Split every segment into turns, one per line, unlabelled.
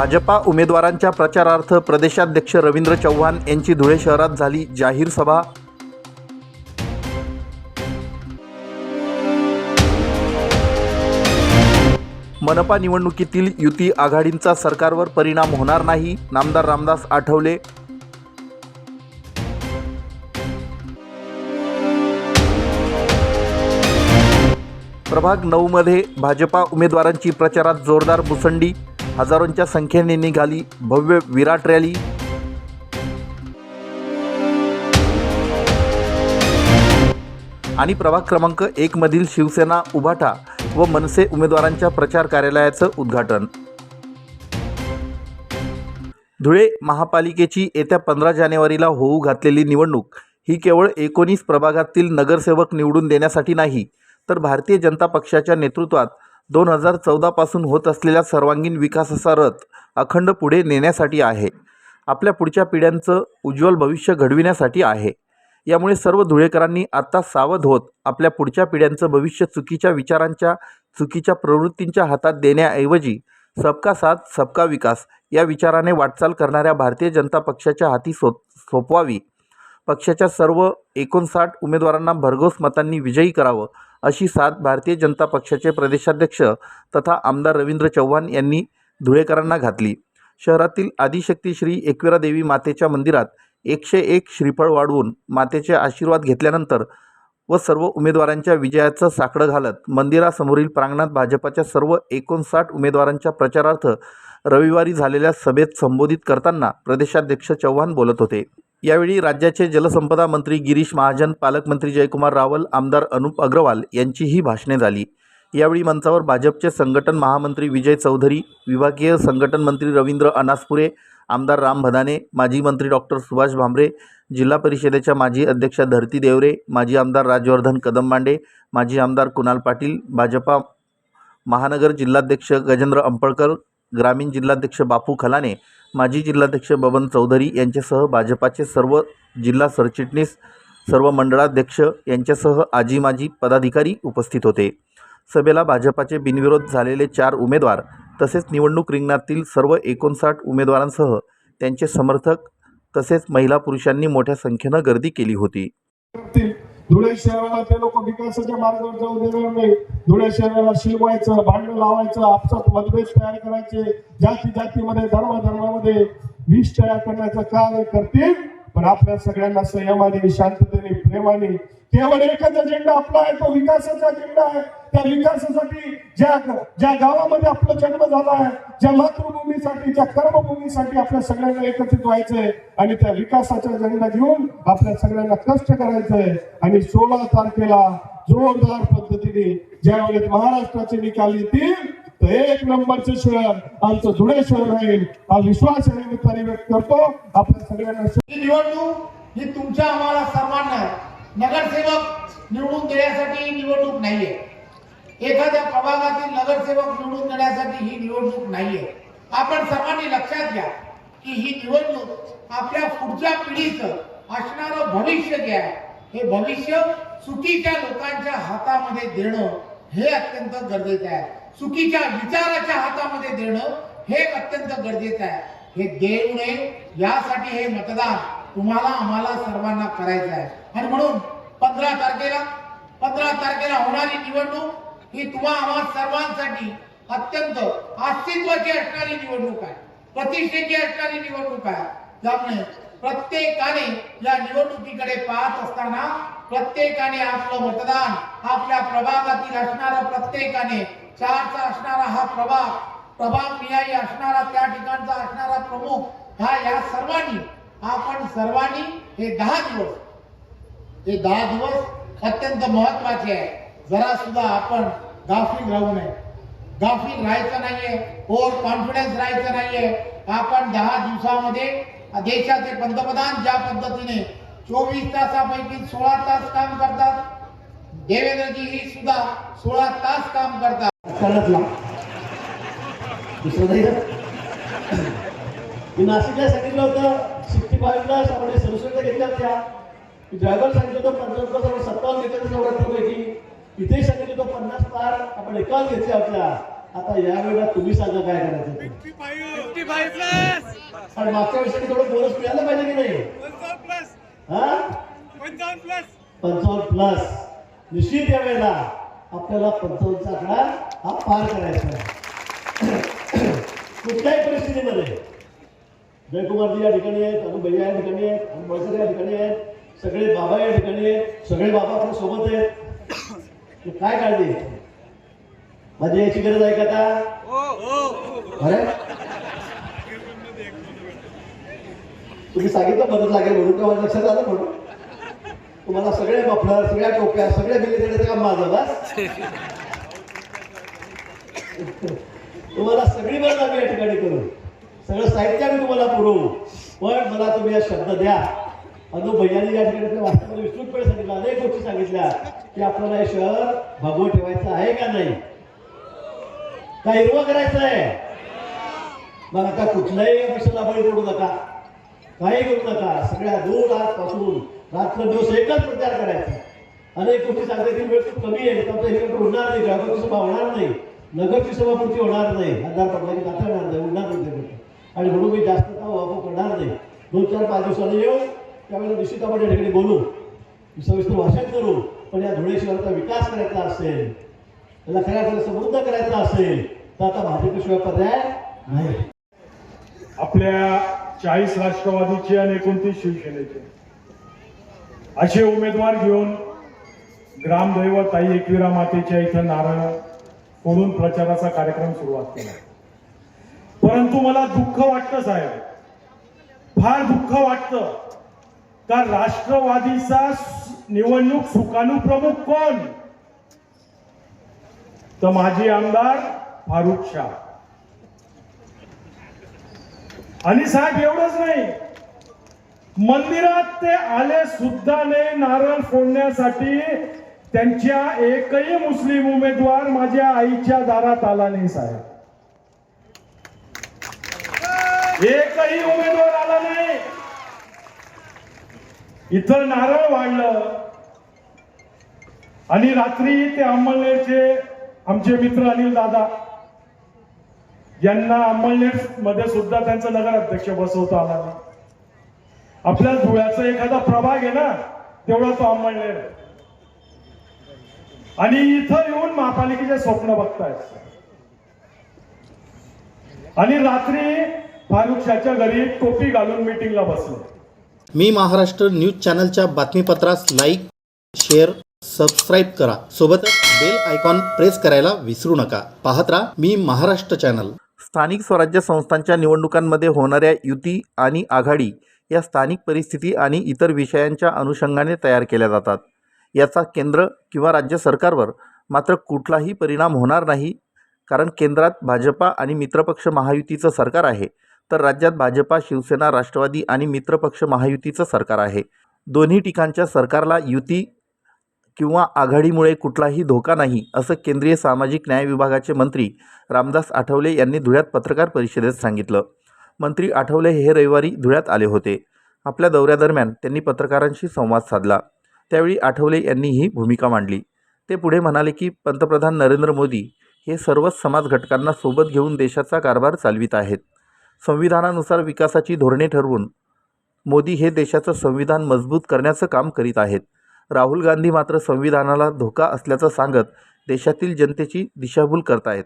भाजपा उमेदवारांच्या प्रचारार्थ प्रदेशाध्यक्ष रवींद्र चव्हाण यांची धुळे शहरात झाली जाहीर सभा. मनपा निवडणुकीतील युती आघाडींचा सरकारवर परिणाम होणार नाही नामदार रामदास आठवले. प्रभाग नऊमध्ये भाजपा उमेदवारांची प्रचारात जोरदार मुसंडी हजारोंच्या संख्येने निघाली भव्य विराट रॅली. आणि प्रभाग क्रमांक एकमधील शिवसेना उभाटा व मनसे उमेदवारांच्या प्रचार कार्यालयाचं उद्घाटन. धुळे महापालिकेची येत्या पंधरा जानेवारीला होऊ घातलेली निवडणूक ही केवळ एकोणीस प्रभागातील नगरसेवक निवडून देण्यासाठी नाही तर भारतीय जनता पक्षाच्या नेतृत्वात दोन हजार चौदापासून होत असलेल्या सर्वांगीण विकासाचा रथ अखंड पुढे नेण्यासाठी आहे. आपल्या पुढच्या पिढ्यांचं उज्ज्वल भविष्य घडविण्यासाठी आहे. यामुळे सर्व धुळेकरांनी आत्ता सावध होत आपल्या पुढच्या पिढ्यांचं भविष्य चुकीच्या विचारांच्या चुकीच्या प्रवृत्तींच्या हातात देण्याऐवजी सबका साथ सबका विकास या विचाराने वाटचाल करणाऱ्या भारतीय जनता पक्षाच्या हाती सो सोपवावी. पक्षाच्या सर्व एकोणसाठ उमेदवारांना भरघोस मतांनी विजयी करावं. अशी साथ भारतीय जनता पक्षाचे प्रदेशाध्यक्ष तथा आमदार रवींद्र चव्हाण यांनी धुळेकरांना घातली. शहरातील आदिशक्ती श्री एकविरा देवी मातेच्या मंदिरात एकशे एक श्रीफळ वाढवून मातेचे आशीर्वाद घेतल्यानंतर व सर्व उमेदवारांच्या विजयाचं साकडं घालत मंदिरासमोरील प्रांगणात भाजपाच्या सर्व एकोणसाठ उमेदवारांच्या प्रचारार्थ रविवारी झालेल्या सभेत संबोधित करताना प्रदेशाध्यक्ष चव्हाण बोलत होते. यावेळी राज्याचे जलसंपदा मंत्री गिरीश महाजन पालकमंत्री जयकुमार रावल आमदार अनुप अग्रवाल यांचीही भाषणे झाली. यावेळी मंचावर भाजपचे संघटन महामंत्री विजय चौधरी विभागीय संघटन मंत्री रवींद्र अनासपुरे आमदार राम भदाने माजी मंत्री डॉक्टर सुभाष भामरे जिल्हा परिषदेच्या माजी अध्यक्षा धरती देवरे माजी आमदार राजवर्धन कदमबांडे माजी आमदार कुणाल पाटील भाजपा महानगर जिल्हाध्यक्ष गजेंद्र अंपळकर ग्रामीण जिल्हाध्यक्ष बापू खलाने माजी जिल्हाध्यक्ष बबन चौधरी यांच्यासह भाजपाचे सर्व जिल्हा सरचिटणीस सर्व मंडळाध्यक्ष यांच्यासह आजी माजी पदाधिकारी उपस्थित होते. सभेला भाजपाचे बिनविरोध झालेले चार उमेदवार तसेच निवडणूक रिंगणातील सर्व एकोणसाठ उमेदवारांसह त्यांचे समर्थक तसेच महिला पुरुषांनी मोठ्या संख्येनं गर्दी केली होती.
धुळे शहराला ते लोक विकासाच्या मार्गावर जाऊ देणार नाही. धुळे शहराला शिरवायचं भांडण लावायचं आपसात मतभेद तयार करायचे. जाती जातीमध्ये धर्म धर्मामध्ये विष तयार करण्याचं कार्य करतील. पण आपल्या सगळ्यांना संयमाने शांततेने प्रेमाने केवळ एकच अजेंडा आपला आहे तो विकासाचा अजेंडा आहे. त्या विकासासाठी ज्या ज्या गावामध्ये आपला जन्म झाला आहे ज्या मातृभूमीसाठी ज्या कर्मभूमीसाठी आपल्या सगळ्यांना एकत्रित व्हायचंय आणि त्या विकासाचा अजेंडा घेऊन आपल्या सगळ्यांना कष्ट करायचंय. आणि सोळा तारखेला जोरदार पद्धतीने ज्यावेळेस महाराष्ट्राचे निकाल येतील तर एक नंबरचे शहर आमचं धुळे शहर राहील. हा विश्वास या निमित्ताने व्यक्त करतो. आपल्या सगळ्यांना
निवडणूक ही तुमच्या आम्हाला सर्वांना आहे. नगरसेवक निवडून देण्यासाठी निवडणूक नाहीये. एखाद्या प्रभागातील नगरसेवक निवडून देण्यासाठी ही निवडणूक नाहीये. आपण सर्वांनी लक्षात घ्या की ही निवडणूक आपल्या पुढच्या पिढीचं असणारं भविष्य जे आहे हे भविष्य चुकीच्या लोकांच्या हातामध्ये देणं हे अत्यंत गरजेचं आहे. चुकीच्या विचाराच्या हातामध्ये देणं हे अत्यंत गरजेचं आहे. हे देऊ नये यासाठी हे मतदान तुम्हाला आम्हाला सर्वांना करायचं आहे. आणि म्हणून पंधरा तारखेला पंधरा तारखेला होणारी निवडणूक ही तुम्हा आम्हा सर्वांसाठी अत्यंत अस्तित्वाची असणारी निवडणूक आहे. प्रतिष्ठेची असणारी निवडणूक आहे. त्यामुळे प्रत्येकाने या निवडणुकीकडे पाहत असताना प्रत्येकाने आपलं मतदान आपल्या प्रभागातील असणारा प्रत्येकाने चारचा असणारा हा प्रभाग प्रभाग निहाय असणारा त्या ठिकाणचा असणारा प्रमुख हा या सर्वांनी आपण सर्वांनी हे दहा दिवस हे दहा दिवस अत्यंत महत्त्वाचे आहे. जरा सुद्धा आपण गाफील राहू नये. गाफील राहायचं नाहीये ओव्हर कॉन्फिडन्स राहायचं नाहीये. आपण दहा दिवसामध्ये देशाचे पंतप्रधान ज्या पद्धतीने चोवीस तासापैकी सोळा तास काम करतात देवेंद्रजी ही सुद्धा सोळा तास काम करतात.
दुसरं नाही मी नाशिकला सांगितलं होतं सिक्स्टी फाईव्हला म्हणजे संस्कृत घेतल्या होत्या. ड्रायव्हर सांगितलं होतं पंचावन्न सत्तावन्न घेतल्या नवरात्रीपैकी इथे सांगितलं होतं पन्नास पार आपण एकाच घेतल्या होत्या आता यावेळेला तुम्ही सांगा काय करायचं ते. आणि मागच्या वर्षी थोडं बोनस मिळालं पाहिजे की नाही? हा? पंचावन्न प्लस. निश्चित या वेळेला आपल्याला पंचावन्नचा आकडा हा पार करायचा आहे. कुठल्याही परिस्थितीमध्ये जयकुमारजी या ठिकाणी आहेत अनु भैया या ठिकाणी आहेत अनु बळकर या ठिकाणी आहेत सगळे बाबा या ठिकाणी आहेत सगळे बाबा आपल्यासोबत आहेत. तू काय काळजी? माझी याची गरज आहे का आता? अरे? तुम्ही सांगितलं मदत लागेल म्हणून का माझ्या लक्षात आलं म्हणून? तुम्हाला सगळे मफलर सगळ्या टोप्या सगळ्या बिल्ले देण्याचं काम माझं बस. तुम्हाला सगळी मदत आम्ही या ठिकाणी करू. सगळं साहित्य आम्ही तुम्हाला पुरवू. पण मला तुम्ही या शब्द द्या. अनु भैयानी या ठिकाणी आपल्या वास्तवामध्ये विस्तृतपणे सांगितलं अनेक गोष्टी सांगितल्या. की आपल्याला हे शहर भगव ठेवायचं आहे का नाही? का हिरवं करायचं आहे? मग आता कुठल्याही विषयाला बळी पडू नका. काही करू नका. सगळ्या दूर आजपासून रात्र दिवस एकच प्रचार करायचा. अनेक गोष्टी सांगता वेळ खूप कमी आहे. त्यामुळे हेलिकॉप्टर उडणार नाही. ग्राहकाची सभा होणार नाही. नगरची सभापूर्ती होणार नाही. अंधार पडला की जाता येणार नाही. उडणार नाही आणि म्हणून मी जास्त ताव वापर करणार नाही. दोन चार पाच दिवसांनी येऊ. त्यावेळेला निश्चित आपण या ठिकाणी बोलू. सविस्तर भाषण करू. पण या धुळे शहराचा विकास करायचा असेल त्याला खऱ्या अर्थाने समृद्ध करायचा असेल तर आता भाजपशिवाय पर्याय नाही.
आपल्या चाळीस राष्ट्रवादीचे आणि एकोणतीस शिवसेनेचे. असे उमेदवार घेऊन ग्रामदैवत आई एकविरा मातेच्या इथं नारळ फोडून प्रचाराचा कार्यक्रम सुरुवात केला. परंतु मला दुःख वाटतं साहेब. फार दुःख वाटतं का राष्ट्रवादीचा निवडणूक सुकाणूप्रमुख कोण? तर माजी आमदार फारुख शाह. आणि साहेब एवढंच नाही. मंदिरात ते आले सुद्धा नाही नारळ फोडण्यासाठी. त्यांच्या एकही मुस्लिम उमेदवार माझ्या आईच्या दारात आला नाही साहेब. एकही उमेदवार आला नाही इथं नारळ वाढलं. आणि रात्री ते अंमळनेरचे आमचे मित्र अनिल दादा यांना अंमळनेरमध्ये सुद्धा त्यांचा नगराध्यक्ष बसवता आला नाही. आपल्या धुळ्याचा एखादा प्रभाग आहे ना तेवढा तो अंमळनेर आणि इथं येऊन महापालिकेचे स्वप्न बघतायत. आणि रात्री फारुख शाच्या घरी टोपी घालून मिटिंगला बसले.
मी महाराष्ट्र न्यूज चॅनलच्या बातमीपत्रास लाईक शेअर सबस्क्राईब करा. सोबतच बेल आयकॉन प्रेस करायला विसरू नका. पाहत राहा मी महाराष्ट्र चॅनल. स्थानिक स्वराज्य संस्थांच्या निवडणुकांमध्ये होणाऱ्या युती आणि आघाडी या स्थानिक परिस्थिती आणि इतर विषयांच्या अनुषंगाने तयार केल्या जातात. याचा केंद्र किंवा राज्य सरकारवर मात्र कुठलाही परिणाम होणार नाही कारण केंद्रात भाजपा आणि मित्रपक्ष महायुतीचं सरकार आहे. तर राज्यात भाजपा शिवसेना राष्ट्रवादी आणि मित्रपक्ष महायुतीचं सरकार आहे. दोन्ही ठिकाणच्या सरकारला युती किंवा आघाडीमुळे कुठलाही धोका नाही असं केंद्रीय सामाजिक न्याय विभागाचे मंत्री रामदास आठवले यांनी धुळ्यात पत्रकार परिषदेत सांगितलं. मंत्री आठवले हे रविवारी धुळ्यात आले होते. आपल्या दौऱ्यादरम्यान त्यांनी पत्रकारांशी संवाद साधला. त्यावेळी आठवले यांनी ही भूमिका मांडली. ते पुढे म्हणाले की पंतप्रधान नरेंद्र मोदी हे सर्वच समाज घटकांना सोबत घेऊन देशाचा कारभार चालवित आहेत. संविधानानुसार विकासाची धोरणे ठरवून मोदी हे देशाचं संविधान मजबूत करण्याचं काम करीत आहेत. राहुल गांधी मात्र संविधानाला धोका असल्याचं सांगत देशातील जनतेची दिशाभूल करतायत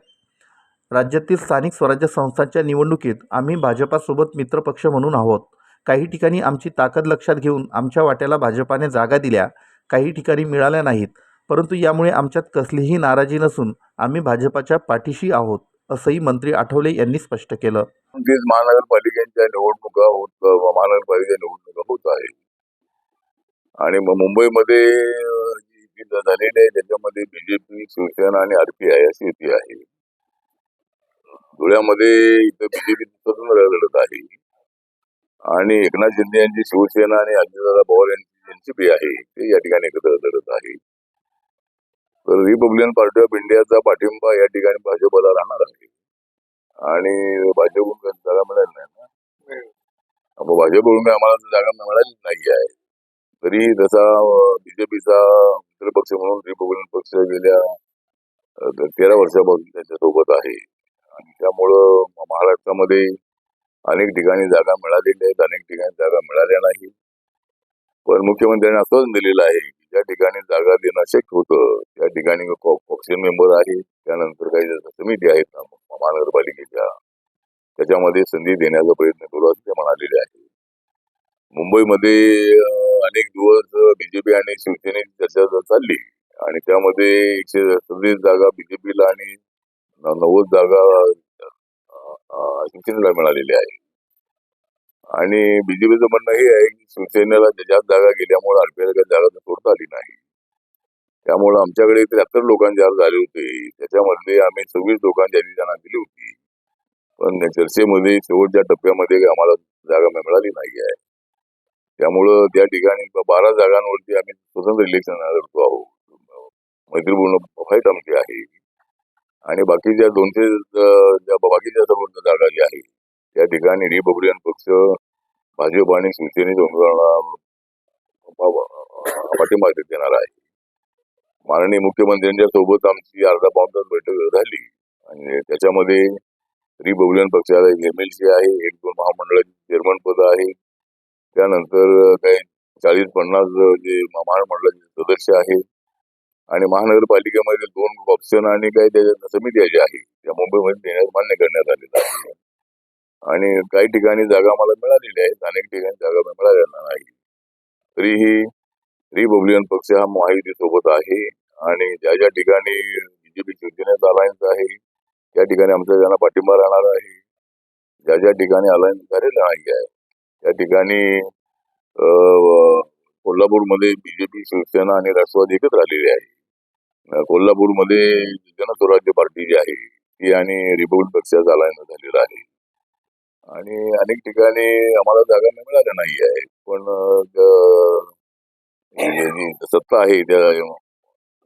राज्यातील स्थानिक स्वराज्य संस्थांच्या निवडणुकीत आम्ही भाजपासोबत मित्रपक्ष म्हणून आहोत. काही ठिकाणी आमची ताकद लक्षात घेऊन आमच्या वाट्याला भाजपाने जागा दिल्या काही ठिकाणी मिळाल्या नाहीत. परंतु यामुळे आमच्यात कसलीही नाराजी नसून आम्ही भाजपाच्या पाठीशी आहोत. असंही मंत्री आठवले यांनी स्पष्ट केलं.
तीस महानगरपालिकेच्या निवडणुका होत महानगरपालिका निवडणुका होत आहे आणि मग मुंबईमध्ये झालेली आहे त्याच्यामध्ये बीजेपी शिवसेना आणि आरपीआय अशी युती आहे. धुळ्यामध्ये इथं बीजेपी स्वतंत्र लढत आहे. आणि एकनाथ शिंदे यांची शिवसेना आणि अजितदादा पवार यांची एनसीपी आहे ते या ठिकाणी एकत्र लढत आहे. तर रिपब्लिकन पार्टी ऑफ इंडियाचा पाठिंबा या ठिकाणी भाजपला राहणार आहे. आणि भाजपकडून जागा मिळाली नाही ना. मग भाजपकडून आम्हाला जागा मिळालीच नाही आहे. तरी तसा बीजेपीचा मित्रपक्ष म्हणून रिपब्लिकन पक्ष गेल्या तर वर्षापासून त्यांच्यासोबत आहे. आणि त्यामुळं महाराष्ट्रामध्ये अनेक ठिकाणी जागा मिळालेल्या आहेत अनेक ठिकाणी जागा मिळाल्या नाही पण मुख्यमंत्र्यांनी आश्वासन दिलेलं आहे की ज्या ठिकाणी जागा देणं शक्य होतं त्या ठिकाणी ऑक्सिजन मेंबर आहे त्यानंतर काही समिती आहेत ना महानगरपालिकेच्या त्याच्यामध्ये संधी देण्याचा प्रयत्न करू असं ते म्हणालेले आहे. मुंबईमध्ये अनेक दिवस बीजेपी आणि शिवसेनेची चर्चा चालली आणि त्यामध्ये एकशे सव्वीस जागा बीजेपीला आणि नव्वद जागा शिवसेनेला मिळालेल्या आहे आणि बीजेपीचं म्हणणं हे आहे की शिवसेनेला ज्यात जागा गेल्यामुळे आरपीआयला काही जागा तर सोडता आली नाही. त्यामुळे आमच्याकडे त्र्याहत्तर लोकांचे अर्ज झाले होते. त्याच्यामधले आम्ही सव्वीस लोकांची यादी त्यांना दिली होती. पण चर्चेमध्ये शेवटच्या टप्प्यामध्ये आम्हाला जागा मिळाली नाही आहे. त्यामुळं त्या ठिकाणी बारा जागांवरती आम्ही स्वतंत्र इलेक्शन लढतो आहोत. मैत्रीपूर्ण फाईट आमची आहे. आणि बाकीच्या दोनशे बाकीच्या सर्व जागा ज्या आहेत. त्या ठिकाणी रिपब्लिकन पक्ष भाजप आणि शिवसेनेच्या उमेदवारांना पाठिंबा देणार आहे. माननीय मुख्यमंत्र्यांच्या सोबत आमची अर्धा पाऊण तास बैठक झाली. आणि त्याच्यामध्ये रिपब्लिकन पक्षाला एक एम एल सी आहे एक दोन महामंडळाचे चेअरमन पद आहे. त्यानंतर काही चाळीस पन्नास जे महामंडळाचे सदस्य आहे. आणि महानगरपालिकेमध्ये दोन ऑप्शन आणि काही त्याच्या समित्या ज्या आहे त्या मुंबईमध्ये देण्यास मान्य करण्यात आलेलं आहे आणि काही ठिकाणी जागा आम्हाला मिळालेली आहेत. अनेक ठिकाणी जागा मिळालेल्या नाही. तरीही रिपब्लिकन पक्ष हा महायुती सोबत आहे. आणि ज्या ज्या ठिकाणी बीजेपी शिवसेनेचा अलायन्स आहे त्या ठिकाणी आमचा ज्यांना पाठिंबा राहणार आहे ज्या ज्या ठिकाणी अलायन्स झालेला नाही आहे त्या ठिकाणी कोल्हापूरमध्ये बीजेपी शिवसेना आणि राष्ट्रवादी एकत्र आलेली आहे. कोल्हापूरमध्ये जनस्वराज्य पार्टी जी आहे ती आणि रिपब्लिक पक्षाचा अलायन्स झालेला आहे. आणि अनेक ठिकाणी आम्हाला जागा मिळाल्या नाही आहे पण सत्ता आहे त्या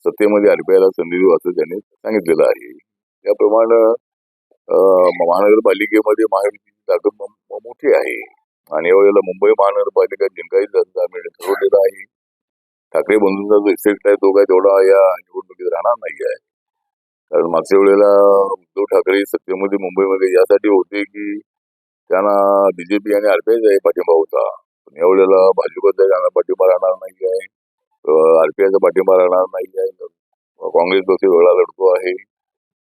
सत्तेमध्ये आरपीआयला संधी देऊ असं त्यांनी सांगितलेलं आहे. त्याप्रमाणे महानगरपालिकेमध्ये महायुतीची ताकद मोठी आहे. आणि यावेळेला मुंबई महानगरपालिका जिंकायची ठरवलेला आहे ठाकरे बंधूंचा जो इफेक्ट आहे तो काय तेवढा या निवडणुकीत राहणार नाही आहे कारण मागच्या वेळेला उद्धव ठाकरे सत्तेमध्ये मुंबईमध्ये यासाठी होते की त्यांना बीजेपी आणि आरपीआयचा पाठिंबा होता. पण यावेळेला भाजपचा त्यांना पाठिंबा राहणार नाही आहे आरपीआयचा पाठिंबा राहणार नाही आहे काँग्रेस पक्ष वेळा लढतो आहे.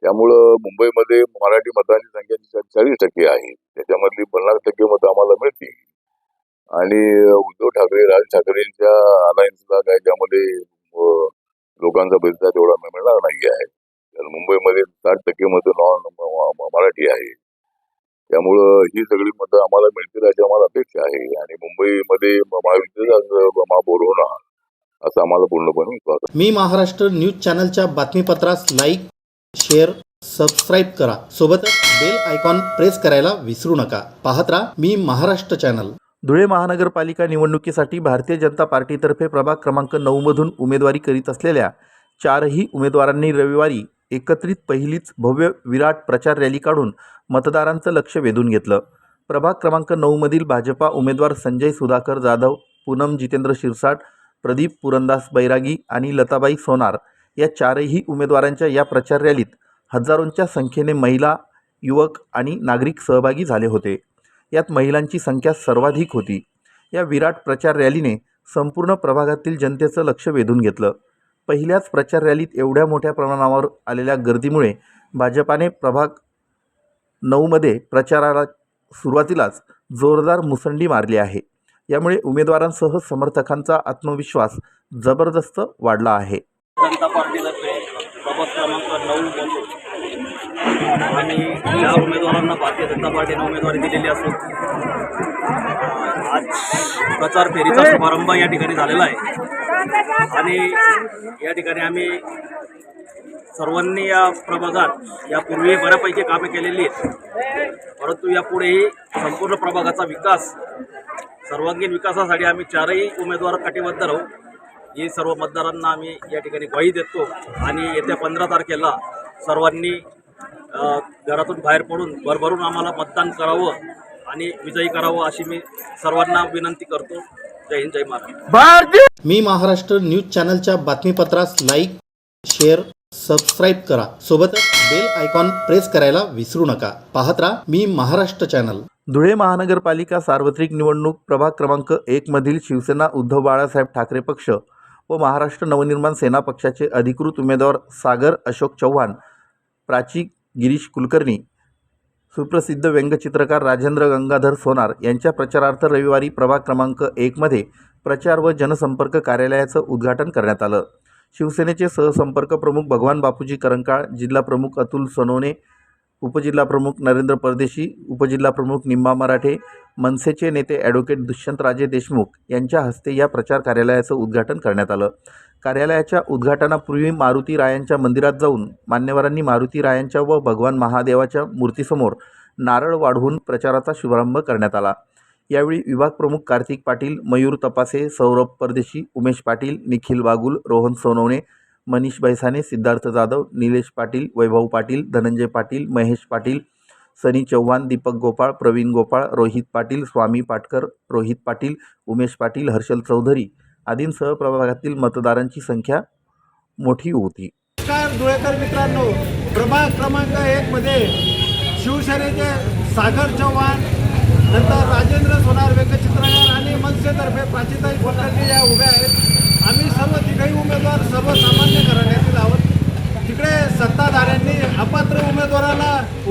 त्यामुळं मुंबईमध्ये मराठी मतांची संख्या चाळीस टक्के आहे. त्याच्यामधली पन्नास टक्के मतं आम्हाला मिळतील. आणि उद्धव ठाकरे राज ठाकरेंच्या अलायन्सला काय त्यामध्ये लोकांचा प्रतिसाद एवढा मिळणार नाही आहे तर मुंबईमध्ये साठ टक्के मतं नॉन मराठी आहे. त्यामुळं ही सगळी मतं आम्हाला मिळतील अशी आम्हाला अपेक्षा आहे. आणि मुंबईमध्ये महाविद्यालयाचा महापौर होणार असा आम्हाला पूर्णपणे विश्वास आहे.
मी महाराष्ट्र न्यूज चॅनलच्या बातमीपत्रास लाईक शेअर सबस्क्राईब करा. सोबतच बेल आयकॉन प्रेस करायला विसरू नका. पाहत राहा मी महाराष्ट्र चॅनल.
धुळे महानगरपालिका निवडणुकीसाठी भारतीय जनता पार्टीतर्फे प्रभाग क्रमांक नऊमधून उमेदवारी करीत असलेल्या चारही उमेदवारांनी रविवारी एकत्रित पहिलीच भव्य विराट प्रचार रॅली काढून मतदारांचं लक्ष वेधून घेतलं. प्रभाग क्रमांक नऊमधील भाजपा उमेदवार संजय सुधाकर जाधव पूनम जितेंद्र शिरसाट प्रदीप पुरंदास बैरागी आणि लताबाई सोनार या चारही उमेदवारांच्या या प्रचार रॅलीत हजारोंच्या संख्येने महिला युवक आणि नागरिक सहभागी झाले होते. यात महिलांची संख्या सर्वाधिक होती. या विराट प्रचार रॅलीने संपूर्ण प्रभागातील जनतेचं लक्ष वेधून घेतलं. पहिल्याच प्रचार रॅलीत एवढ्या मोठ्या प्रमाणावर आलेल्या गर्दीमुळे भाजपाने प्रभाग नऊमध्ये प्रचाराला सुरुवातीलाच जोरदार मुसंडी मारली आहे. यामुळे उमेदवारांसह समर्थकांचा आत्मविश्वास जबरदस्त वाढला आहे.
जनता पार्टीतर्फे प्रभाग क्रमांक नऊ आणि ज्या उमेदवारांना भारतीय जनता पार्टीने उमेदवारी दिलेली असून आज प्रचार फेरीचा शुभारंभ या ठिकाणी झालेला आहे. आणि या ठिकाणी आम्ही सर्वांनी या प्रभागात यापूर्वी बऱ्यापैकी कामे केलेली आहेत. परंतु यापुढेही संपूर्ण प्रभागाचा विकास सर्वांगीण विकासासाठी आम्ही चारही उमेदवार कटिबद्ध राहू ही सर्व मतदारांना आम्ही या ठिकाणी ग्वाही देतो. आणि येत्या पंधरा तारखेला सर्वांनी घरातून बाहेर पडून भरभरून आम्हाला मतदान करावं आणि विजयी करावं अशी मी सर्वांना विनंती करतो. जय हिंद जय महाराष्ट्र.
मी महाराष्ट्र न्यूज चॅनलच्या बातमीपत्रास लाईक शेअर सबस्क्राईब करा. सोबतच बेल आयकॉन प्रेस करायला विसरू नका. पाहत राहा मी महाराष्ट्र चॅनल.
धुळे महानगरपालिका सार्वत्रिक निवडणूक प्रभाग क्रमांक एकमधील शिवसेना उद्धव बाळासाहेब ठाकरे पक्ष व महाराष्ट्र नवनिर्माण सेना पक्षाचे अधिकृत उमेदवार सागर अशोक चव्हाण प्राची गिरीश कुलकर्णी सुप्रसिद्ध व्यंगचित्रकार राजेंद्र गंगाधर सोनार यांच्या प्रचारार्थ रविवारी प्रभाग क्रमांक एकमध्ये प्रचार व जनसंपर्क कार्यालयाचं उद्घाटन करण्यात आलं. शिवसेनेचे सहसंपर्क प्रमुख भगवान बापूजी करंकाळ जिल्हा प्रमुख अतुल सोनवणे उपजिल्हा प्रमुख नरेंद्र परदेशी उपजिल्हा प्रमुख निम्मा मराठे मनसेचे नेते ॲडव्होकेट दुष्यंतराजे देशमुख यांच्या हस्ते या प्रचार कार्यालयाचं उद्घाटन करण्यात आलं. कार्यालयाच्या उद्घाटनापूर्वी मारुती रायांच्या मंदिरात जाऊन मान्यवरांनी मारुती रायांच्या व भगवान महादेवाच्या मूर्तीसमोर नारळ वाढवून प्रचाराचा शुभारंभ करण्यात आला. यावेळी विभाग प्रमुख कार्तिक पाटील मयूर तपासे सौरभ परदेशी उमेश पाटील निखिल बागुल रोहन सोनवणे मनीष बैसाने सिद्धार्थ जाधव निलेश पाटील वैभव पाटील धनंजय पाटील महेश पाटील सनी चव्हाण दीपक गोपाळ प्रवीण गोपाळ रोहित पाटील स्वामी पाटकर रोहित पाटील उमेश पाटील हर्षल चौधरी आदींसह प्रभागातील मतदारांची संख्या मोठी होती.
नमस्कार धुळेकर मित्रांनो. प्रभाग क्रमांक एक मध्ये शिवसेनेचे सागर चव्हाण नंतर राजेंद्र सोनार व्यंगचित्रकार आणि मनसेतर्फे प्राचीताई कुलकर्णी या उभ्या आहेत. आम्ही सर्व तिघही उमेदवार सर्वसामान्य घराण्यातील आहोत.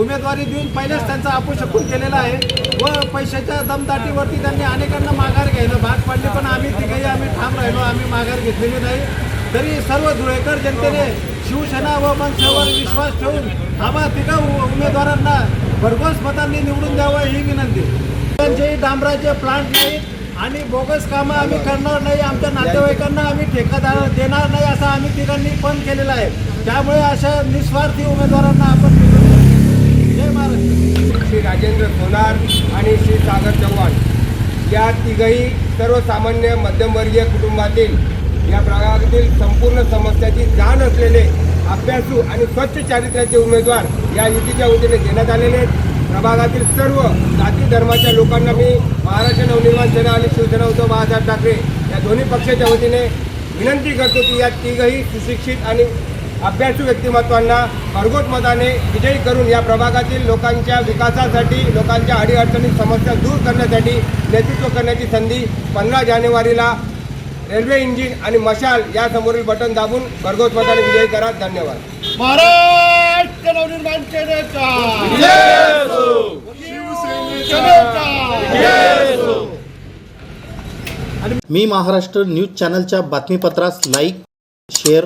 उमेदवारी देऊन पहिलेच त्यांचा अपशकून केलेला आहे. व पैशाच्या दमदाटीवरती त्यांनी अनेकांना माघार घ्यायला भाग पाडले पण आम्ही तिघही आम्ही ठाम राहिलो आम्ही माघार घेतलेली नाही. तरी सर्व धुळेकर जनतेने शिवसेना व मनसेवर विश्वास ठेवून आम्हा तिघा उ- उमेदवारांना भरघोस मतांनी निवडून द्यावं ही विनंती. त्यांचे डांबराचे प्लांट नाहीत आणि बोगस कामं आम्ही करणार नाही आमच्या नातेवाईकांना आम्ही ठेकादार देणार नाही असं आम्ही तिघांनी पण केलेलं आहे. त्यामुळे अशा निस्वार्थी उमेदवारांना आपण निवडून द्यावं. जय महाराष्ट्र
श्री राजेंद्र सोनार आणि श्री सागर चव्हाण. या तिघही सर्वसामान्य मध्यमवर्गीय कुटुंबातील या प्रभागातील संपूर्ण समस्याची जाण असलेले अभ्यासू आणि स्वच्छ चारित्र्याचे उमेदवार या युतीच्या वतीने देण्यात आलेले आहेत. प्रभागातील सर्व जाती धर्माच्या लोकांना मी महाराष्ट्र नवनिर्माण सेना आणि शिवसेना उद्धव बाळासाहेब ठाकरे या दोन्ही पक्षाच्या वतीने विनंती करतो की या तिघही सुशिक्षित आणि अभ्यासू व्यक्तिमत्वांना भरघोस मताने विजयी करून या प्रभागातील लोकांच्या विकासासाठी लोकांच्या अडीअडचणी समस्या दूर करण्यासाठी नेतृत्व करण्याची संधी पंधरा जानेवारीला रेल्वे इंजिन आणि मशाल या समोरील बटन दाबून भरघोस मताने विजयी करा. धन्यवाद.
महाराष्ट्र नवनिर्माण सेनेचा.
मी महाराष्ट्र न्यूज चॅनलच्या बातमीपत्रास लाईक शेअर